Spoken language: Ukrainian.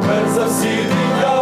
тепер за всі.